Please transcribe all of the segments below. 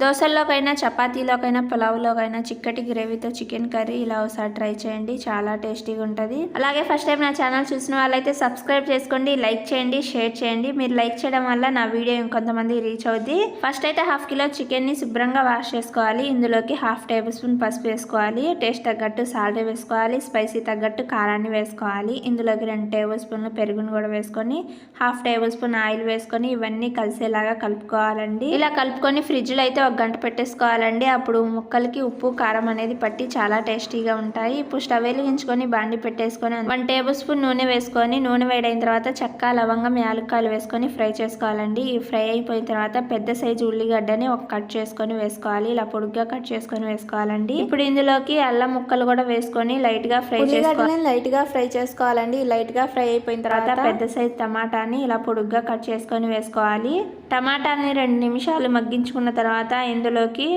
దోశల్లోకైనా చపాతీలోకైనా పులావ్లోకైనా చిక్కటి గ్రేవీతో chicken curry ఇలా ఒకసారి ట్రై చేయండి. చాలా టేస్టీగా ఉంటుంది అలాగే ఫస్ట్ టైం నా ఛానల్ చూసిన వాళ్ళైతే సబ్స్క్రైబ్ చేసుకోండి లైక్ చేయండి షేర్ చేయండి. మీరు లైక్ చేయడం వల్ల నా వీడియో ఇంకొంతమంది రీచ్ అవుద్ది. ఫస్ట్ అయితే హాఫ్ కిలో చికెన్ని శుభ్రంగా వాష్ చేసుకోవాలి. ఇందులోకి హాఫ్ టేబుల్ స్పూన్ పసుపు వేసుకోవాలి. టేస్ట్ తగ్గట్టు సాల్ట్ వేసుకోవాలి. స్పైసీ తగ్గట్టు కారాన్ని వేసుకోవాలి. ఇందులోకి రెండు టేబుల్ స్పూన్లు పెరుగును కూడా వేసుకొని హాఫ్ టేబుల్ స్పూన్ ఆయిల్ వేసుకొని ఇవన్నీ కలిసేలాగా కలుపుకోవాలండి. ఇలా కలుపుకొని ఫ్రిడ్జ్లో అయితే ఒక గంట పెట్టేసుకోవాలండి. అప్పుడు ముక్కలకి ఉప్పు కారం అనేది పట్టి చాలా టేస్టీగా ఉంటాయి. ఇప్పుడు స్టవ్ వెలిగించుకొని బాండి పెట్టేసుకొని వన్ టేబుల్ స్పూన్ నూనె వేసుకొని నూనె వేడైన తర్వాత చెక్క లవంగం యాలక్కాయలు వేసుకొని ఫ్రై చేసుకోవాలండి. ఈ ఫ్రై అయిపోయిన తర్వాత పెద్ద సైజు ఉల్లిగడ్డని ఒక కట్ చేసుకొని వేసుకోవాలి. ఇలా పొడుగ్గా కట్ చేసుకొని వేసుకోవాలండి. ఇప్పుడు ఇందులోకి అల్లం ముక్కలు కూడా వేసుకొని లైట్గా ఫ్రై చేసుకోవాలి లైట్గా ఫ్రై చేసుకోవాలండి. లైట్గా ఫ్రై అయిపోయిన తర్వాత పెద్ద సైజు టమాటాని ఇలా పొడుగ్గా కట్ చేసుకొని వేసుకోవాలి. టమాటాని రెండు నిమిషాలు మగ్గించుకున్న తర్వాత ఇందులోకి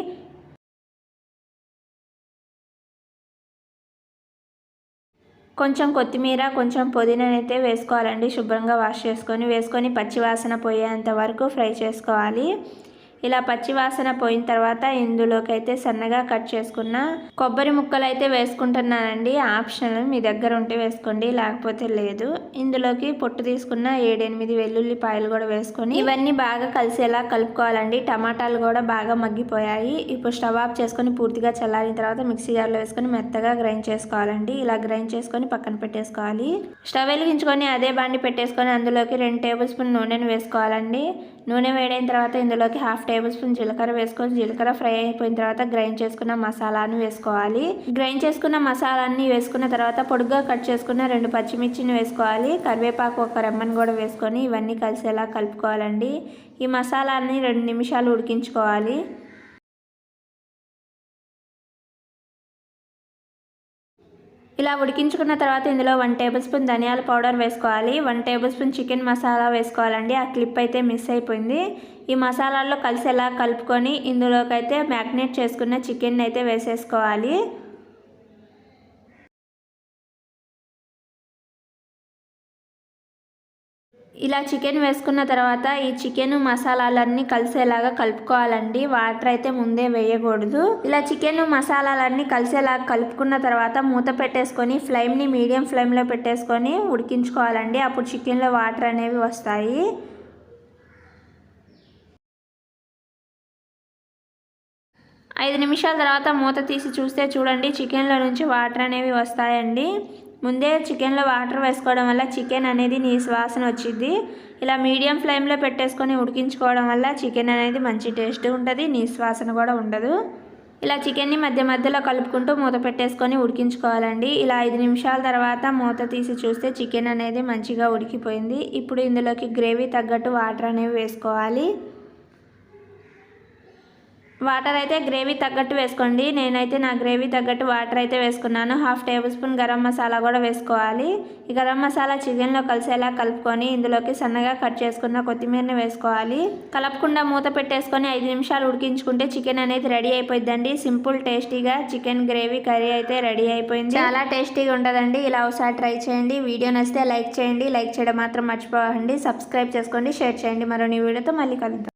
కొంచెం కొత్తిమీర కొంచెం పుదీనానైతే వేసుకోవాలండి. శుభ్రంగా వాష్ చేసుకొని వేసుకొని పచ్చివాసన పోయేంత వరకు ఫ్రై చేసుకోవాలి. ఇలా పచ్చి వాసన పోయిన తర్వాత ఇందులోకి అయితే సన్నగా కట్ చేసుకున్న కొబ్బరి ముక్కలు అయితే వేసుకుంటున్నానండి. ఆప్షన్ మీ దగ్గర ఉంటే వేసుకోండి లేకపోతే లేదు. ఇందులోకి పొట్టు తీసుకున్న ఏడెనిమిది వెల్లుల్లిపాయలు కూడా వేసుకొని ఇవన్నీ బాగా కలిసేలా కలుపుకోవాలండి. టమాటాలు కూడా బాగా మగ్గిపోయాయి. ఇప్పుడు స్టవ్ ఆఫ్ చేసుకొని పూర్తిగా చల్లారిన తర్వాత మిక్సీ జార్లో వేసుకొని మెత్తగా గ్రైండ్ చేసుకోవాలండి. ఇలా గ్రైండ్ చేసుకొని పక్కన పెట్టేసుకోవాలి. స్టవ్ వెలిగించుకొని అదే బాండి పెట్టేసుకొని అందులోకి రెండు టేబుల్ స్పూన్ నూనెను వేసుకోవాలండి. నూనె వేడైన తర్వాత ఇందులోకి హాఫ్ టేబుల్ స్పూన్ జీలకర్ర వేసుకొని జీలకర్ర ఫ్రై అయిపోయిన తర్వాత గ్రైండ్ చేసుకున్న మసాలాను వేసుకోవాలి. గ్రైండ్ చేసుకున్న మసాలాన్ని వేసుకున్న తర్వాత పొడుగ్గా కట్ చేసుకున్న రెండు పచ్చిమిర్చిని వేసుకోవాలి. కరివేపాకు ఒక రెమ్మని కూడా వేసుకొని ఇవన్నీ కలిసేలా కలుపుకోవాలండి. ఈ మసాలాన్ని రెండు నిమిషాలు ఉడికించుకోవాలి. ఇలా ఉడికించుకున్న తర్వాత ఇందులో వన్ టేబుల్ స్పూన్ ధనియాల పౌడర్ వేసుకోవాలి. One tablespoon chicken masala వేసుకోవాలండి. ఆ క్లిప్ అయితే మిస్ అయిపోయింది. ఈ మసాలాల్లో కలిసేలా కలుపుకొని ఇందులోకి అయితే మ్యాగ్నేట్ చేసుకున్న చికెన్ అయితే వేసేసుకోవాలి. ఇలా చికెన్ వేసుకున్న తర్వాత ఈ చికెన్ మసాలాలన్నీ కలిసేలాగా కలుపుకోవాలండి. వాటర్ అయితే ముందే వేయకూడదు. ఇలా చికెన్ మసాలాలన్నీ కలిసేలాగా కలుపుకున్న తర్వాత మూత పెట్టేసుకొని ఫ్లేమ్ని మీడియం ఫ్లేమ్లో పెట్టేసుకొని ఉడికించుకోవాలండి. అప్పుడు చికెన్లో వాటర్ అనేవి వస్తాయి. ఐదు నిమిషాల తర్వాత మూత తీసి చూస్తే చూడండి చికెన్లో నుంచి వాటర్ అనేవి వస్తాయండి. ముందే చికెన్లో వాటర్ వేసుకోవడం వల్ల చికెన్ అనేది నీ వాసన వచ్చింది ఇలా మీడియం ఫ్లేమ్లో పెట్టేసుకొని ఉడికించుకోవడం వల్ల చికెన్ అనేది మంచి టేస్ట్ ఉంటుంది నీ వాసన కూడా ఉండదు. ఇలా చికెన్ని మధ్య మధ్యలో కలుపుకుంటూ మూత పెట్టేసుకొని ఉడికించుకోవాలండి. ఇలా ఐదు నిమిషాల తర్వాత మూత తీసి చూస్తే చికెన్ అనేది మంచిగా ఉడికిపోయింది. ఇప్పుడు ఇందులోకి గ్రేవీ తగ్గట్టు వాటర్ అనేవి వేసుకోవాలి. వాటర్ అయితే గ్రేవీ తగ్గట్టు వేసుకోండి. నేనైతే నా గ్రేవీ తగ్గట్టు వాటర్ అయితే వేసుకున్నాను. Half tablespoon garam masala కూడా వేసుకోవాలి. ఈ గరం మసాలా చికెన్లో కలిసేలా కలుపుకొని ఇందులోకి సన్నగా కట్ చేసుకున్న కొత్తిమీరని వేసుకోవాలి. కలపకుండా మూత పెట్టేసుకొని ఐదు నిమిషాలు ఉడికించుకుంటే చికెన్ అనేది రెడీ అయిపోయిందండి సింపుల్ టేస్టీగా చికెన్ గ్రేవీ కర్రీ అయితే రెడీ అయిపోయింది. చాలా టేస్టీగా ఉంటుందండి ఇలా ఒకసారి ట్రై చేయండి. వీడియో నచ్చితే లైక్ చేయండి. లైక్ చేయడం మాత్రం మర్చిపోకండి. సబ్స్క్రైబ్ చేసుకోండి. షేర్ చేయండి. మరో నీ వీడియోతో మళ్ళీ కలుద్దాం.